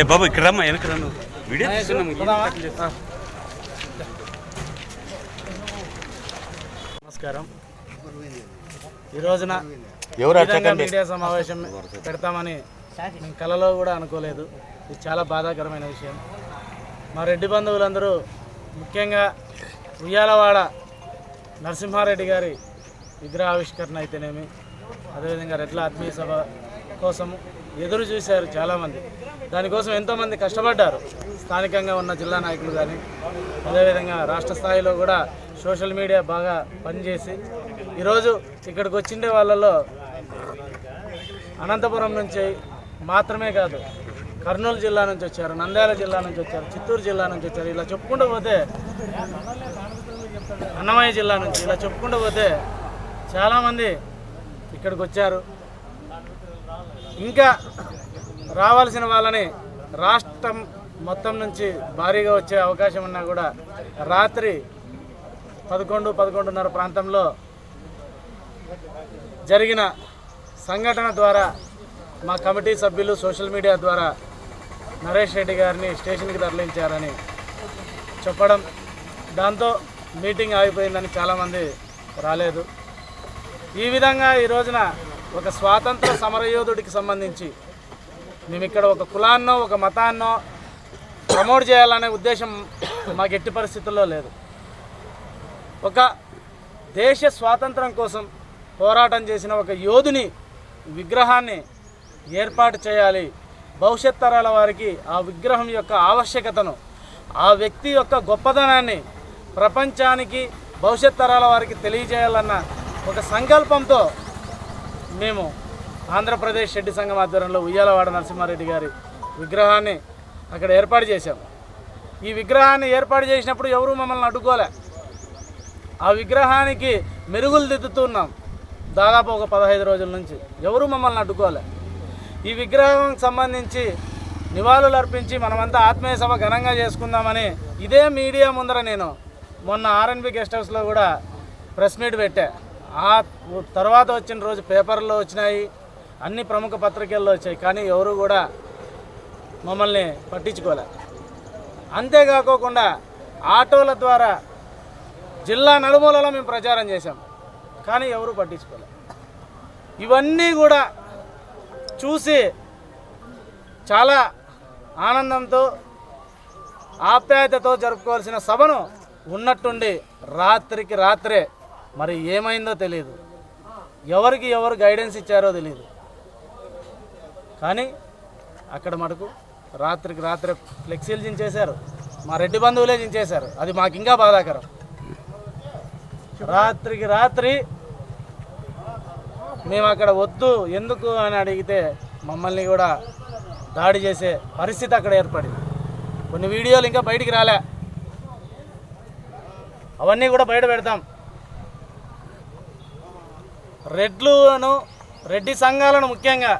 ఏ బాబు ఇక్కడ రమ్మా వెనక రమ్మ. వీడియో నమస్కారం. ఈ రోజున మీడియా సమావేశం పెడతామని మేము కలలో కూడా అనుకోలేదు. ఇది చాలా బాధాకరమైన విషయం. మా రెడ్డి బంధువులందరూ ముఖ్యంగా ఉయ్యాలవాడ నరసింహారెడ్డి గారి విగ్రహావిష్కరణ అయితేనేమి అదేవిధంగా రెడ్ల ఆత్మీయ సభ కోసం ఎదురు చూశారు చాలామంది. దానికోసం ఎంతోమంది కష్టపడ్డారు. స్థానికంగా ఉన్న జిల్లా నాయకులు కానీ అదేవిధంగా రాష్ట్ర స్థాయిలో కూడా సోషల్ మీడియా బాగా పనిచేసి ఈరోజు ఇక్కడికి వచ్చిండే వాళ్ళలో అనంతపురం నుంచి మాత్రమే కాదు కర్నూలు జిల్లా నుంచి వచ్చారు నంద్యాల జిల్లా నుంచి వచ్చారు చిత్తూరు జిల్లా నుంచి వచ్చారు. ఇలా చెప్పుకుంటూ పోతే అన్నమయ్య జిల్లా నుంచి ఇలా చెప్పుకుంటూ పోతే చాలామంది ఇక్కడికి వచ్చారు ఇంకా రావాల్సిన వాళ్ళని రాష్ట్రం మొత్తం నుంచి భారీగా వచ్చే అవకాశం ఉన్నా కూడా రాత్రి పదకొండు పదకొండున్నర ప్రాంతంలో జరిగిన సంఘటన ద్వారా మా కమిటీ సభ్యులు సోషల్ మీడియా ద్వారా నరేష్ రెడ్డి గారిని స్టేషన్కి తరలించారని చెప్పడం. దాంతో మీటింగ్ ఆగిపోయిందని చాలామంది రాలేదు. ఈ విధంగా ఈ రోజున ఒక స్వాతంత్ర సమరయోధుడికి సంబంధించి మేము ఇక్కడ ఒక కులాన్నో ఒక మతాన్నో ప్రమోట్ చేయాలనే ఉద్దేశం మాకు ఎట్టి పరిస్థితుల్లో లేదు. ఒక దేశ స్వాతంత్రం కోసం పోరాటం చేసిన ఒక యోధుని విగ్రహాన్ని ఏర్పాటు చేయాలి. భవిష్యత్ తరాల వారికి ఆ విగ్రహం యొక్క ఆవశ్యకతను ఆ వ్యక్తి యొక్క గొప్పదనాన్ని ప్రపంచానికి భవిష్యత్ తరాల వారికి తెలియజేయాలన్న ఒక సంకల్పంతో మేము ఆంధ్రప్రదేశ్ రెడ్డి సంఘం ఆధ్వర్యంలో ఉయ్యాలవాడ నరసింహారెడ్డి గారి విగ్రహాన్ని అక్కడ ఏర్పాటు చేశాం. ఈ విగ్రహాన్ని ఏర్పాటు చేసినప్పుడు ఎవరు మమ్మల్ని అడ్డుకోలే. ఆ విగ్రహానికి మెరుగులు దిద్దుతున్నాం దాదాపు ఒక పదహైదు రోజుల నుంచి ఎవరు మమ్మల్ని అడ్డుకోలే. ఈ విగ్రహం సంబంధించి నివాళులు అర్పించి మనమంతా ఆత్మీయ సభ ఘనంగా చేసుకుందామని ఇదే మీడియా ముందర నేను మొన్న ఆర్ఎన్బి గెస్ట్ హౌస్లో కూడా ప్రెస్ మీట్ పెట్టా. ఆ తర్వాత వచ్చిన రోజు పేపర్లో వచ్చినాయి అన్ని ప్రముఖ పత్రికల్లో వచ్చాయి కానీ ఎవరు కూడా మమ్మల్ని పట్టించుకోలే. అంతేకాకోకుండా ఆటోల ద్వారా జిల్లా నలుమూలలో మేము ప్రచారం చేశాం కానీ ఎవరు పట్టించుకోలే. ఇవన్నీ కూడా చూసి చాలా ఆనందంతో ఆప్యాయతతో జరుపుకోవాల్సిన సభను ఉన్నట్టుండి రాత్రికి రాత్రే మరి ఏమైందో తెలియదు ఎవరికి ఎవరు గైడెన్స్ ఇచ్చారో తెలియదు కానీ అక్కడ మటుకు రాత్రికి రాత్రి ఫ్లెక్సీలు చించేశారు. మా రెడ్డి బంధువులే చించేశారు. అది మాకు ఇంకా బాధాకరం. రాత్రికి రాత్రి మేము అక్కడ వద్దు ఎందుకు అని అడిగితే మమ్మల్ని కూడా దాడి చేసే పరిస్థితి అక్కడ ఏర్పడింది. కొన్ని వీడియోలు ఇంకా బయటికి రాలే. అవన్నీ కూడా బయట పెడతాం. రెడ్లను రెడ్డి సంఘాలను ముఖ్యంగా.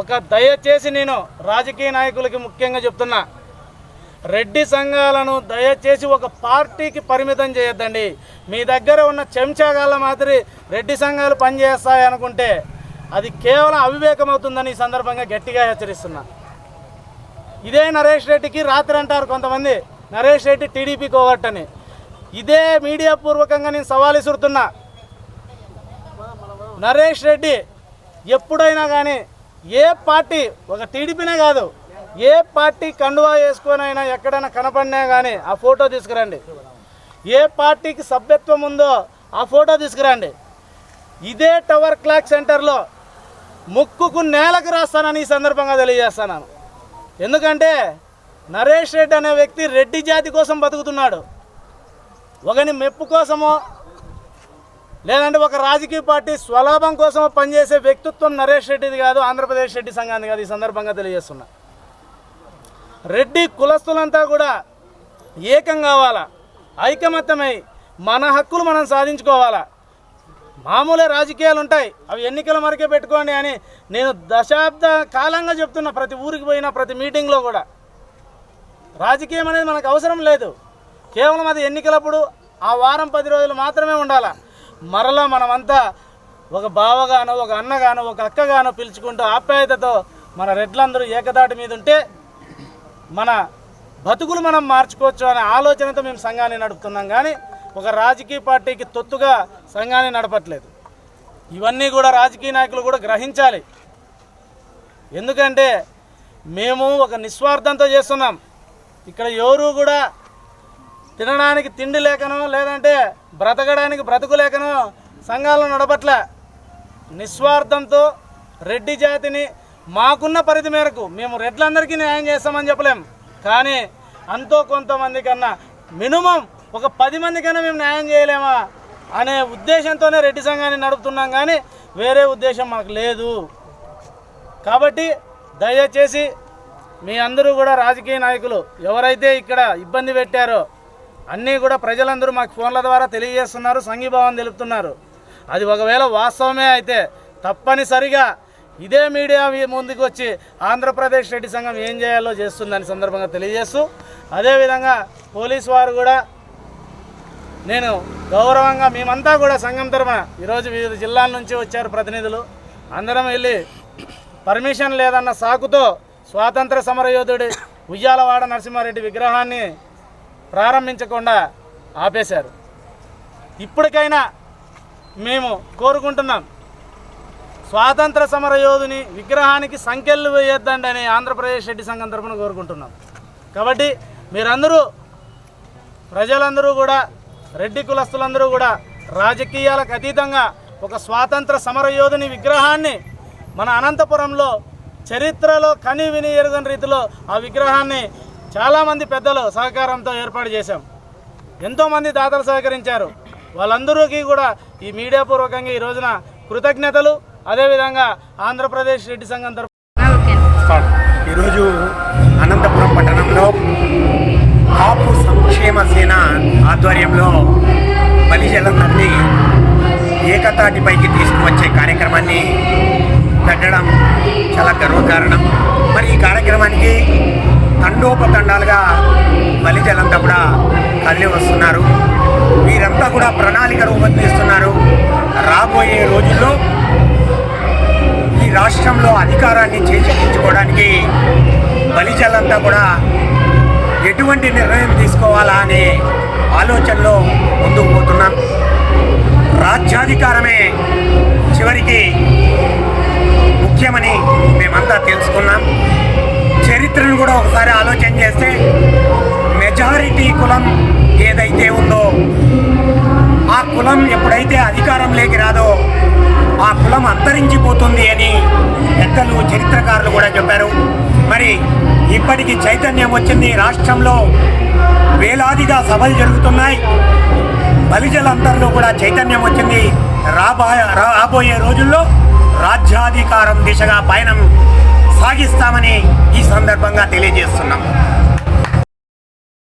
ఒక దయచేసి నేను రాజకీయ నాయకులకి ముఖ్యంగా చెప్తున్నా. రెడ్డి సంఘాలను దయచేసి ఒక పార్టీకి పరిమితం చేయొద్దండి. మీ దగ్గర ఉన్న చెంచాగాళ్ళ మాదిరి రెడ్డి సంఘాలు పనిచేస్తాయి అనుకుంటే అది కేవలం అవివేకం అవుతుందని ఈ సందర్భంగా గట్టిగా హెచ్చరిస్తున్నా. ఇదే నరేష్ రెడ్డికి రాత్రి అంటారు కొంతమంది. నరేష్ రెడ్డి టీడీపీ కోవట్టని ఇదే మీడియా పూర్వకంగా నేను సవాల్ ఇసురుతున్నా నరేష్ రెడ్డి ఎప్పుడైనా కానీ ఏ పార్టీ ఒక టీడీపీనే కాదు ఏ పార్టీ కండువా వేసుకొనైనా ఎక్కడైనా కనపడినా కానీ ఆ ఫోటో తీసుకురండి. ఏ పార్టీకి సభ్యత్వం ఉందో ఆ ఫోటో తీసుకురండి. ఇదే టవర్ క్లాక్ సెంటర్లో ముక్కుకు నేలకు రాస్తానని ఈ సందర్భంగా తెలియజేస్తాను ఎందుకంటే నరేష్ రెడ్డి అనే వ్యక్తి రెడ్డి జాతి కోసం బతుకుతున్నాడు. ఒకని మెప్పు కోసమో లేదంటే ఒక రాజకీయ పార్టీ స్వలాభం కోసం పనిచేసే వ్యక్తిత్వం నరేష్ రెడ్డిది కాదు ఆంధ్రప్రదేశ్ రెడ్డి సంఘాన్ని కాదు ఈ సందర్భంగా తెలియజేస్తున్నా. రెడ్డి కులస్తులంతా కూడా ఏకం కావాలా? ఐకమత్యమై మన హక్కులు మనం సాధించుకోవాలా? మామూలే రాజకీయాలు ఉంటాయి అవి ఎన్నికల మరకే పెట్టుకోండి అని నేను దశాబ్ద కాలంగా చెప్తున్నా ప్రతి ఊరికి పోయినా ప్రతి మీటింగ్లో కూడా. రాజకీయం అనేది మనకు అవసరం లేదు. కేవలం అది ఎన్నికలప్పుడు ఆ వారం పది రోజులు మాత్రమే ఉండాలా? మరలా మనమంతా ఒక బావగానో ఒక అన్నగానో ఒక అక్కగానో పిలుచుకుంటూ ఆప్యాయతతో మన రెడ్లందరూ ఏకదాటి మీద ఉంటే మన బతుకులు మనం మార్చుకోవచ్చు అనే ఆలోచనతో మేము సంఘాన్ని నడుపుతున్నాం కానీ ఒక రాజకీయ పార్టీకి తొత్తుగా సంఘాన్ని నడపట్లేదు. ఇవన్నీ కూడా రాజకీయ నాయకులు కూడా గ్రహించాలి. ఎందుకంటే మేము ఒక నిస్వార్థంతో చేస్తున్నాం. ఇక్కడ ఎవరు కూడా తినడానికి తిండి లేకనో లేదంటే బ్రతకడానికి బ్రతుకు లేకనో సంఘాలను నడపట్లే నిస్వార్థంతో రెడ్డి జాతిని మాకున్న పరిధి మేరకు మేము రెడ్లందరికీ న్యాయం చేస్తామని చెప్పలేం. కానీ అంతో కొంతమంది కన్నా మినిమం ఒక పది మంది కన్నా మేము న్యాయం చేయలేమా అనే ఉద్దేశంతోనే రెడ్డి సంఘాన్ని నడుపుతున్నాం కానీ వేరే ఉద్దేశం మాకు లేదు. కాబట్టి దయచేసి మీ అందరూ కూడా రాజకీయ నాయకులు ఎవరైతే ఇక్కడ ఇబ్బంది పెట్టారో అన్నీ కూడా ప్రజలందరూ మాకు ఫోన్ల ద్వారా తెలియజేస్తున్నారు సంఘీభావం తెలుపుతున్నారు. అది ఒకవేళ వాస్తవమే అయితే తప్పనిసరిగా ఇదే మీడియా ముందుకు వచ్చి ఆంధ్రప్రదేశ్ రెడ్డి సంఘం ఏం చేయాలో చేస్తుందని సందర్భంగా తెలియజేస్తూ అదేవిధంగా పోలీస్ వారు కూడా నేను గౌరవంగా మేమంతా కూడా సంఘం తరఫున ఈరోజు వివిధ జిల్లాల నుంచి వచ్చారు ప్రతినిధులు. అందరం వెళ్ళి పర్మిషన్ లేదన్న సాకుతో స్వాతంత్ర సమరయోధుడి ఉయ్యాలవాడ నరసింహారెడ్డి విగ్రహాన్ని ప్రారంభించకుండా ఆపేశారు. ఇప్పటికైనా మేము కోరుకుంటున్నాం స్వాతంత్ర సమరయోధుని విగ్రహానికి సంఖ్యలు వేయొద్దండి అని ఆంధ్రప్రదేశ్ రెడ్డి సంఘం తరఫున కోరుకుంటున్నాం. కాబట్టి మీరందరూ ప్రజలందరూ కూడా రెడ్డి కులస్తులందరూ కూడా రాజకీయాలకు అతీతంగా ఒక స్వాతంత్ర సమరయోధుని విగ్రహాన్ని మన అనంతపురంలో చరిత్రలో కని విని ఎరుగని రీతిలో ఆ విగ్రహాన్ని చాలామంది పెద్దలు సహకారంతో ఏర్పాటు చేశాం. ఎంతోమంది దాతలు సహకరించారు. వాళ్ళందరికీ కూడా ఈ మీడియా పూర్వకంగా ఈ రోజున కృతజ్ఞతలు. అదేవిధంగా ఆంధ్రప్రదేశ్ రెడ్డి సంఘం తరఫున ఈరోజు అనంతపురం పట్టణంలో కాపు సంక్షేమ సేన ఆధ్వర్యంలో బలిజలందరినీ ఏకతాటిపైకి తీసుకువచ్చే కార్యక్రమాన్ని పెట్టడం చాలా గర్వకారణం. మరి ఈ కార్యక్రమానికి తండోపతండాలుగా బలిజలంతా కూడా కదిలి వస్తున్నారు. వీరంతా కూడా ప్రణాళిక రూపొందిస్తున్నారు రాబోయే రోజుల్లో ఈ రాష్ట్రంలో అధికారాన్ని చేజిక్కించుకోవడానికి బలిజలంతా కూడా ఎటువంటి నిర్ణయం తీసుకోవాలా అనే ఆలోచనలో ముందుకు పోతున్నాం. రాజ్యాధికారమే చివరికి ముఖ్యమని మేమంతా తెలుసుకున్నాం. చరిత్రను కూడా ఒకసారి ఆలోచన చేస్తే మెజారిటీ కులం ఏదైతే ఉందో ఆ కులం ఎప్పుడైతే అధికారంలోకి రాదో ఆ కులం అంతరించిపోతుంది అని పెద్దలు చరిత్రకారులు కూడా చెప్పారు. మరి ఇప్పటికి చైతన్యం వచ్చింది రాష్ట్రంలో. వేలాదిగా సభలు జరుగుతున్నాయి. బలిజలందరిలో కూడా చైతన్యం వచ్చింది. రాబో రాబోయే రోజుల్లో రాజ్యాధికారం దిశగా పయనం సాగిస్తామని ఈ సందర్భంగా తెలియజేస్తున్నాం.